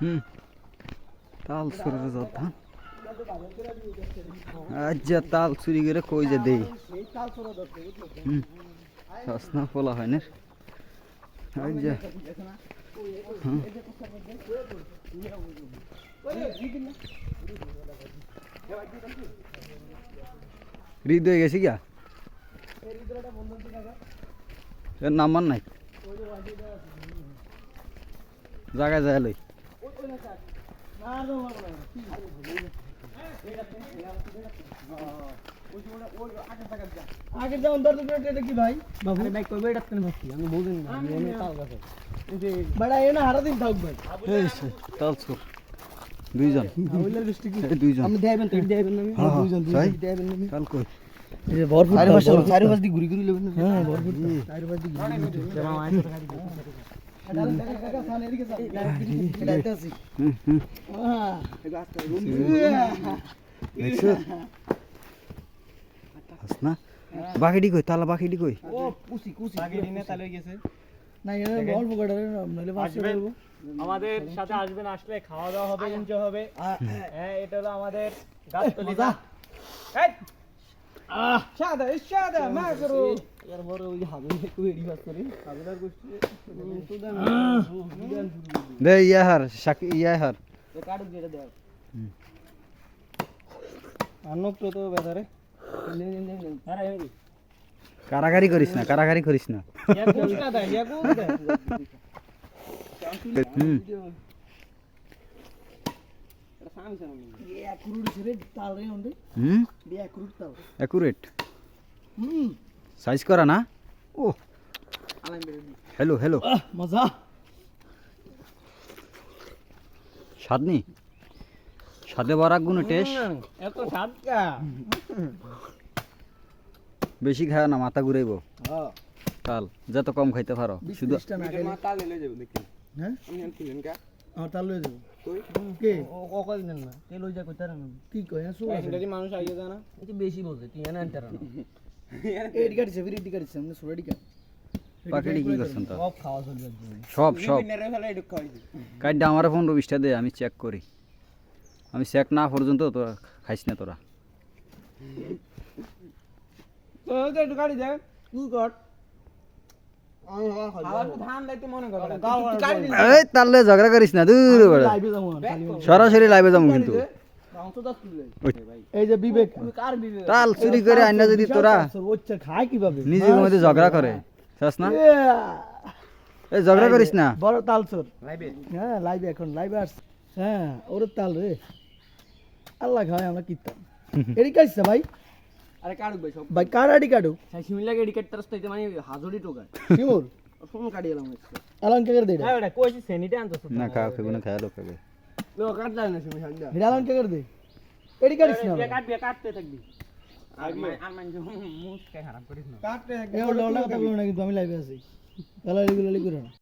হুম। তাল চুরের যোদ্ধা যা তাল চুরি করে কই যে দেই। হুম। সসনা পোলা হয় না। যা হুম। হৃদয় গেছি গিয়া? এর নাম্বার নাই? জায়গায় যায় লই। আগে যেমন দরদ করে এটা কি ভাই বাবু ভাই কই বেড়াত কেন ভাবছি আমি বুঝিনি না আমি অনেক তাল গাছে বড়া এ না হারা দিন থাক ভাই এই সে, তাল চুর দুইজন ওইলার গোষ্ঠী কি এই দুইজন আমি দেবেন তো দেবেন না আমি হ্যাঁ, হ্যাঁ, দুইজন তাই? দুইজন দেবেন না আমি তাল কই এই যে ভরপুর চারি পাশে ভরপুর। চারি পাশ দিয়ে ঘুরি ঘুরি লবেন হ্যাঁ ভরপুর তো। চারি পাঁচ দিকে ঘুরে বাকিটি কই তালা বাকিটি কই? ও কুসি কুসি না বাস। আমাদের সাথে আসবেন আসলে খাওয়া দাওয়া হবে এনজয় হবে। হ্যাঁ এটা হলো আমাদের গাছতলি মজা। এই! আহ সাদা এই সাদা মা করো এর বড় ওই হাবি একটু এডি বাস করে। হাবিদার গোষ্ঠী তো দেন দে ইয়া হার শাকি ইয়া হার। কাটুক যেটা দেও আনক তো তো বেদারে কারাগারি করিস না কারাগারি করিস না। দা অ্যাকুরেট হুম। সাইজ করা না? ও হ্যালো হ্যালো মজা। স্বাদনি স্বাদে বরাক গুণ টেস্ট। এত সাদকা বেশি খায় না মাথা ঘুরাইব। হ্যাঁ তাল যত কম খাইতে পারো। শুধু না তাল লয়ে যাব দেখি। হ্যাঁ? আমি আনছিলেন কা? আমার তাল লয়ে যাব। কে? ও ও কই না? কে লই যা কইতার না? কি কয়? হ্যাঁ সুরা মানুষ আইয়ে জানা এটা বেশি বলছে তুই এনে আনতার না। ফির আমরা সুরা কি করছেন তো সব খাওয়া চলবে সব আমার পনেরো বিশটা দে আমি চেক করি। আমি চেক না পর্যন্ত তোরা খাইস না তোরা। গাড়ি দে তুই কর মনে তাহলে ঝগড়া করিস না দূর সরাসরি লাইভে যাব কিন্তু। এই যে বিবেক। তাল চুরি করে আইনা যদি তোরা খায় কীভাবে? নিজের মধ্যে ঝগড়া করে চাস না? এই ঝগড়া করিস না। বড় তাল চোর। হ্যাঁ লাইভে এখন লাইভে আসছে হ্যাঁ ওর তাল রে। আল্লাহ খাওয়াই আমরা কীর্তন। এডি কাটছে ভাই। আরে কাড়ুক ভাই সব। ভাই কার আডি কাটু সাই সিমিলা গেডি কাটতে রাস্তা মানে হাজরি টোকা ফোন কাটি এলাম আলান কে করে দে হ্যাঁ বেটা কইছি সেনিটা আনতো না খাওয়া খাব না লোক খাবে লো কাট যায় না সিমি হালদা আলান কে করে দে। এডি কাটিস না বেকার কাট কাটতে থাকবি। আর মান আর মান মুখ কে হারাম করিস না। কিন্তু আমি লাইভে আছি। তাহলে এগুলো করো না।